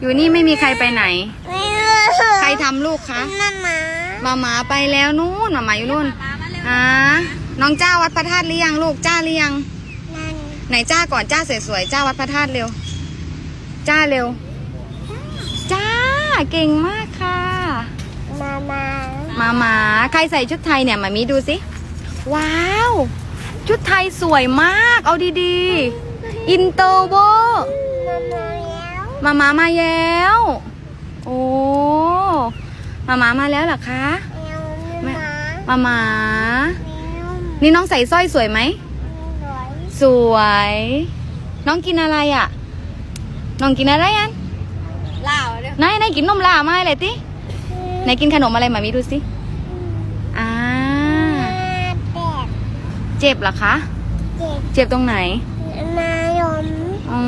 อยู่นี่ไม่มีใครไปไหนไม่รู้ใครทำลูกคะมามามาหมาไปแล้วนู่นมาหมาอยู่นู่นอ่าน้องจ้าวัดพระธาตุหรือยังลูกจ้าหรือยังนั่นไหนจ้าก่อนจ้าสวยๆจ้าวัดพระธาตุเร็ว จ้าเร็ว จ้าเก่งมากค่ะ มามามาหมาใครใส่ชุดไทยเนี่ยมามีดูสิ ว้าว ชุดไทยสวยมาก เอาดีๆ อินเตอร์เวอร์ มามาแล้วมาหมามาแล้ว โอ้มาหมามาแล้วเหรอคะเอวมามามาหมานุ่มนี่น้องใส่สร้อยสวยไหมสวยสวย น้องกินอะไรอะ น้องกินอะไรอันลาวเด้อไหนไหนกินนมล่ามาเลยติไหนกินขนมอะไรมามีดูสิอ่าแดดเจ็บเหรอคะ เจ็บเจ็บตรงไหนมายมอ๋อ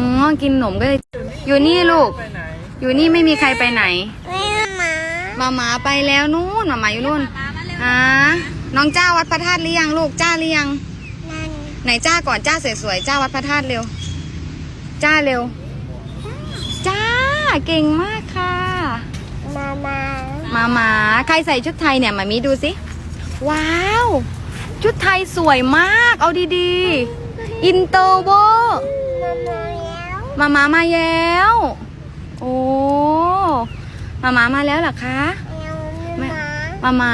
กินขนมก็เลย อยู่นี่ลูกอยู่นี่ไม่มีใครไปไหน ไม่มามาหมาไปแล้วนู่นมาหมาอยู่นู่นอ่าน้องจ้าวัดพระธาตุหรือยังลูกจ้าหรือยัง นั่นไหนจ้าก่อนจ้าสวยๆจ้าวัดพระธาตุเร็ว จ้าเร็ว จ้าเก่งมากค่ะ มามามาหมาใครใส่ชุดไทยเนี่ยมามีดูสิ ว้าว ชุดไทยสวยมาก เอาดีๆ อินเตอร์เวอร์ มามาแล้วมาหมามาแล้ว โอ้ มาหมามาแล้วเหรอคะเอวไม่มามาหมา